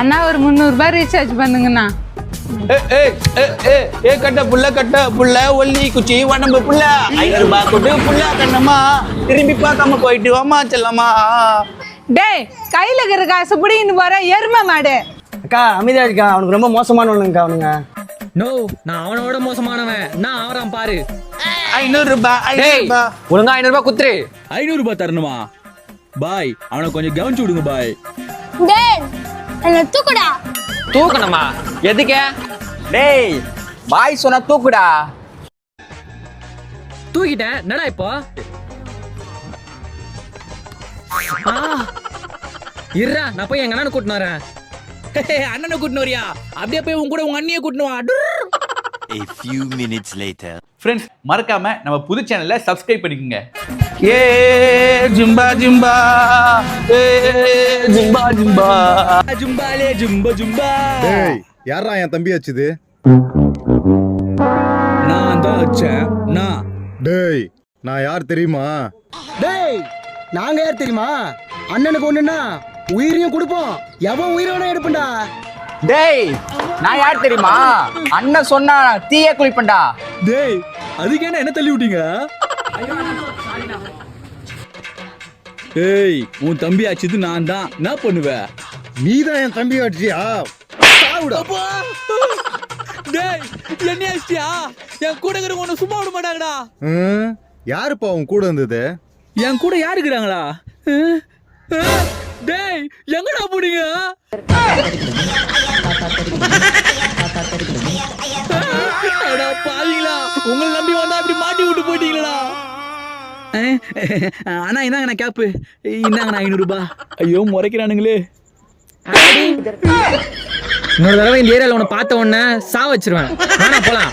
அண்ணா ஒரு முந்நூறுபா ரீசார்ஜ் பண்ணுங்கண்ணா. ஏ கட்ட புள்ள கட்ட புள்ள ஒல்லி குச்சி உடம்பு புள்ள. ஐநூறு ரூபாய் புள்ள கண்ணம்மா. திரும்பி பார்க்காம போயிட்டு வாமா செல்லம்மா. டேய் கையில இருக்கிற காசு பிடின்னு போற எருமை மாடு. அக்கா அமைதியா இருக்கா? அவனுக்கு ரொம்ப மோசமானவனுங்கக்கா அவனுங்க. நோ நான் அவனோட மோசமானவன். நான் ஆவறான் பாரு. ஐநூறு ரூபாய். ஒழுங்கா ஐநூறு ரூபாய் குத்துரு. ஐநூறு ரூபாய் தரணுமா? பாய் அவனை கொஞ்சம் கவனிச்சு விடுங்க பாய். டேய் என்ன தூக்குடா. தூக்கணுமா? எதுக்கு? டேய் பாய் சொன்னா தூக்குடா. தூக்கிட்டேன் என்னடா இப்போ? ஆ, இருடா நான் போய் எங்க அண்ணனை கூட்டினு வரேன். அண்ணனை கூட்டினு வரியா? அப்படியே போய் உன் கூட உங்க அண்ணியை கூட்டினு வா. A few minutes later. Friends மறக்காம நம்ம புது சேனலை சப்ஸ்கிரைப் பண்ணிக்கோங்க. ஏ ஜும்பா ஜும்பா. ஏ ஜும்பா ஜும்பா. ஜும்பாலே ஜும்ப ஜும்பா. டேய் யாரா என் தம்பி வச்சுது? நான் தான் வச்சேன். நான். டேய் நான் யார் தெரியுமா? டேய் நாங்க யார் தெரியுமா? அண்ணனுக்கு ஒண்ணுன்னா உயிரையும் கொடுப்போம். எவன் உயிரை வேணா எடுப்பண்டா? டேய் நான் யார் தெரியுமா? அண்ணன் சொன்னா தீய குளிப்பண்டா. டேய் அதுக்கு என்ன என்ன தள்ளி விட்டீங்க? ஏய் உன் தம்பி ஆச்சுது நான் தான். என்ன பண்ணுவ? நீ தான் என் தம்பி அடிச்சியா டேய் என்ன ஆச்சியா என் கூட இருக்கிறவங்க உன்னை சும்மா விட மாட்டாங்கடா. யாருப்பா உன் கூட இருந்தது? என் கூட யாரு இருக்கிறாங்களா? டேய் எங்கடா போனீங்க? பாவிங்களா உங்களை நம்பி வந்தா இப்படி மாட்டி விட்டு போயிட்டீங்களா? அண்ணா இந்தாங்க நான் கேப்பு இந்தாங்கண்ணா ஐநூறு ரூபாய் ஐயோ முறைக்கிறானுங்களே. இன்னொரு தடவை இந்த ஏரியால உன்னை பார்த்த உடனே சா வச்சிருவேன். வேணா போலாம்.